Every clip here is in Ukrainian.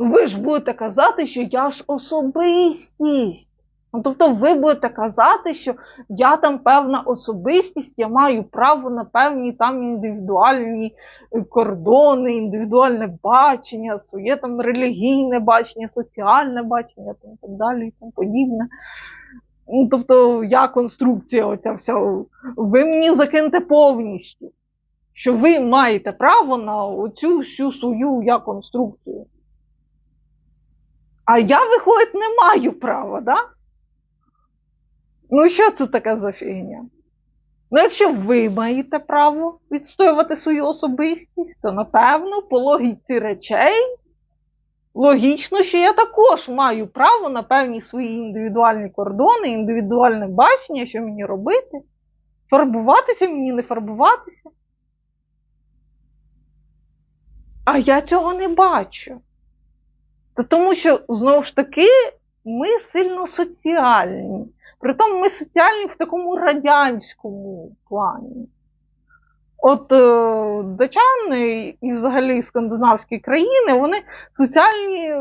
Ви ж будете казати, що я ж особистість. Ну, тобто ви будете казати, що я там певна особистість, я маю право на певні там індивідуальні е, кордони, індивідуальне бачення, своє там релігійне бачення, соціальне бачення там, так далі і тому подібне. Ну, тобто, я конструкція оця вся. Ви мені закиньте повністю, що ви маєте право на оцю всю свою я конструкцію. А я, виходить, не маю права, да? Ну, що це таке за фігня? Ну, якщо ви маєте право відстоювати свою особистість, то напевно, по логіці речей, логічно, що я також маю право на певні свої індивідуальні кордони, індивідуальне бачення, що мені робити, фарбуватися мені, не фарбуватися. А я цього не бачу. Та тому що, знову ж таки, ми сильно соціальні. Притом ми соціальні в такому радянському плані. От е, датчани і взагалі скандинавські країни, вони соціальні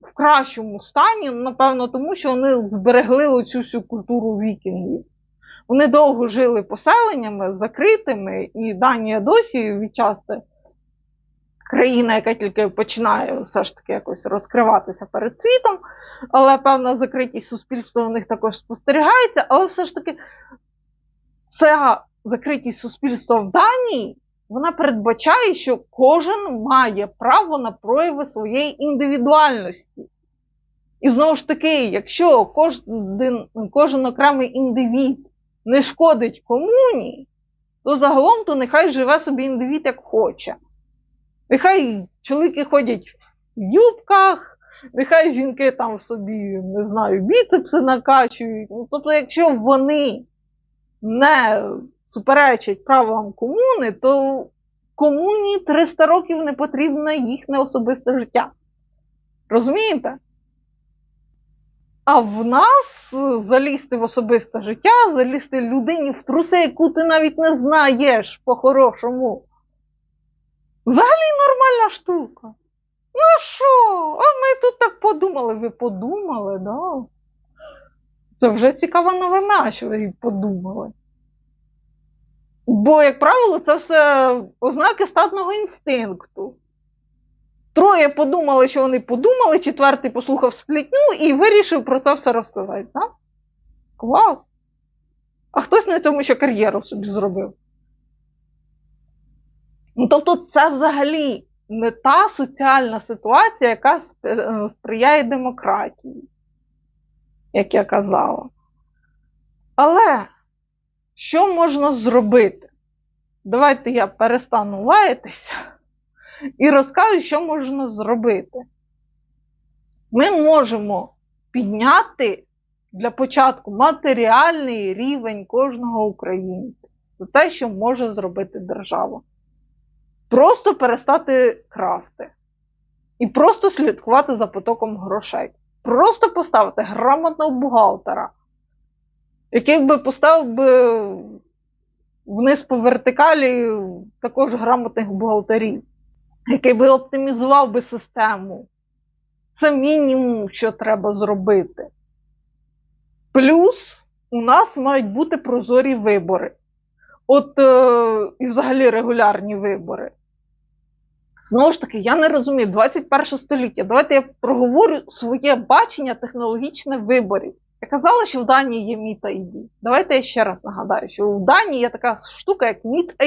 в кращому стані, напевно, тому що вони зберегли оцю всю культуру вікінгів. Вони довго жили поселеннями закритими, і Данія досі відчасти країна, яка тільки починає все ж таки якось розкриватися перед світом, але певна закритість суспільства у них також спостерігається, але все ж таки ця закритість суспільства в Данії, вона передбачає, що кожен має право на прояви своєї індивідуальності. І знову ж таки, якщо кожен, кожен окремий індивід не шкодить комуні, то загалом то нехай живе собі індивід як хоче. Нехай чоловіки ходять в юбках, нехай жінки там собі, не знаю, біцепси накачують. Ну, тобто, якщо вони не суперечать правилам комуни, то комуні 300 років не потрібне їхнє особисте життя. Розумієте? А в нас залізти в особисте життя, залізти людині в труси, яку ти навіть не знаєш по-хорошому. Взагалі нормальна штука. Ну що? А ми тут так подумали. Ви подумали, да? Це вже цікава новина, що ви подумали. Бо, як правило, це все ознаки статного інстинкту. Троє подумали, що вони подумали, четвертий послухав сплітню і вирішив про це все розказати. Так? Клас. А хтось на цьому ще кар'єру собі зробив. Ну, тобто, це взагалі не та соціальна ситуація, яка сприяє демократії, як я казала. Але що можна зробити? Давайте я перестану лаятися і розкажу, що можна зробити. Ми можемо підняти для початку матеріальний рівень кожного українця. Це те, що може зробити держава. Просто перестати красти. І просто слідкувати за потоком грошей. Просто поставити грамотного бухгалтера, який би поставив би вниз по вертикалі також грамотних бухгалтерів, який би оптимізував би систему. Це мінімум, що треба зробити. Плюс у нас мають бути прозорі вибори. От е, і взагалі регулярні вибори. Знову ж таки, я не розумію 21 століття. Давайте я проговорю своє бачення технологічне виборів. Я казала, що в Данії є Meet ID. Давайте я ще раз нагадаю, що в Данії є така штука, як Meet ID.